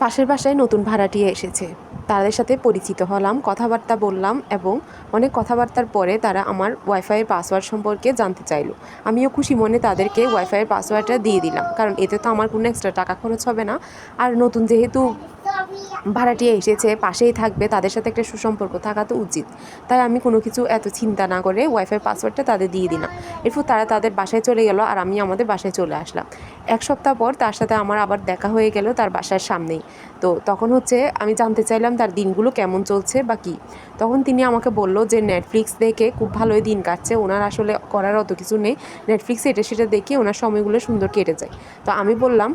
পাশের বাসায় নতুন ভাড়াটিয়া এসেছে। তাদের সাথে পরিচিত হলাম, কথাবার্তা বললাম এবং অনেক কথাবার্তার পরে তারা আমার ওয়াইফাইয়ের পাসওয়ার্ড সম্পর্কে জানতে চাইলো। আমিও খুশি মনে তাদেরকে ওয়াইফাইয়ের পাসওয়ার্ডটা দিয়ে দিলাম, কারণ এতে তো আমার কোনো এক্সট্রা টাকা খরচ হবে না। আর নতুন যেহেতু ভাড়াটিয়া এসেছে, পাশেই থাকবে, তাদের সাথে একটা সুসম্পর্ক থাকা তো উচিত। তাই আমি কোনো কিছু এত চিন্তা না করে ওয়াইফাই পাসওয়ার্ডটা তাদের দিয়ে দিলাম। এরপর তারা তাদের বাসায় চলে গেল আর আমি আমাদের বাসায় চলে আসলাম। এক সপ্তাহ পর তার সাথে আমার আবার দেখা হয়ে গেল তার বাসার সামনেই। তো তখন হচ্ছে আমি জানতে চাইলাম তার দিনগুলো কেমন চলছে বা কী। তখন তিনি আমাকে বলল যে নেটফ্লিক্স দেখে খুব ভালোই দিন কাটছে। ওনার আসলে করার অত কিছু নেই। নেটফ্লিক্সে এটা সেটা দেখে ওনার সময়গুলো সুন্দর কেটে যায়। তো আমি বললাম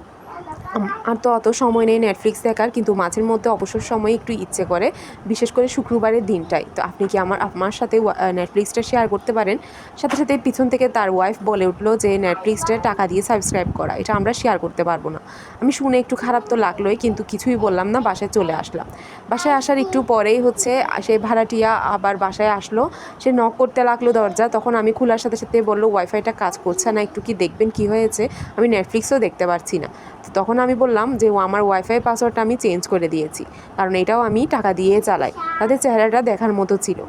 আর তো অত সময় নেই নেটফ্লিক্স দেখার, কিন্তু মাঝের মধ্যে অবসর সময় একটু ইচ্ছে করে। বিশেষ করে শুক্রবারের দিনটাই। তো আপনি কি আমার আমার সাথে নেটফ্লিক্সটা শেয়ার করতে পারেন? সাথে সাথে পিছন থেকে তার ওয়াইফ বলে উঠল যে নেটফ্লিক্সটা টাকা দিয়ে সাবস্ক্রাইব করা। এটা আমরা শেয়ার করতে পারব না। আমি শুনে একটু খারাপ তো লাগলোই, কিন্তু কিছুই বললাম না, বাসায় চলে আসলাম। বাসায় আসার একটু পরেই হচ্ছে সেই ভাড়াটিয়া আবার বাসায় আসলো। সে নক করতে লাগল দরজা, তখন আমি খোলার সাথে সাথে বলল ওয়াইফাইটা কাজ করছে না, একটু কি দেখবেন কি হয়েছে? আমি নেটফ্লিক্সও দেখতে পারছি না। তো তখন আমি বললাম যে ও আমার ওয়াইফাই পাসওয়ার্ডটা আমি চেঞ্জ করে দিয়েছি। কারণ এটাও আমি টাকা দিয়ে চালাই। তাদের চেহারাটা দেখার মতো ছিল।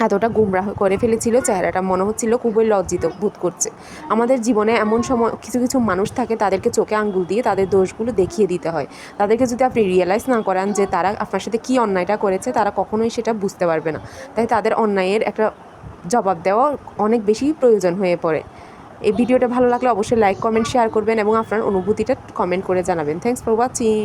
এতটা গুমরাহ করে ফেলেছিল চেহারাটা। মনে হচ্ছিল খুবই লজ্জিত বোধ করছে। আমাদের জীবনে এমন সময় কিছু কিছু মানুষ থাকে, তাদেরকে চোখে আঙ্গুল দিয়ে তাদের দোষগুলো দেখিয়ে দিতে হয়। তাদেরকে যদি আপনি রিয়েলাইজ না করান যে তারা আপনার সাথে কী অন্যায়টা করেছে, তারা কখনোই সেটা বুঝতে পারবে না। তাই তাদের অন্যায়ের একটা জবাব দেওয়া অনেক বেশি প্রয়োজন হয়ে পড়ে। এই ভিডিওটা ভালো লাগলে অবশ্যই লাইক কমেন্ট শেয়ার করবেন এবং আপনার অনুভূতিটা কমেন্ট করে জানাবেন। Thanks for watching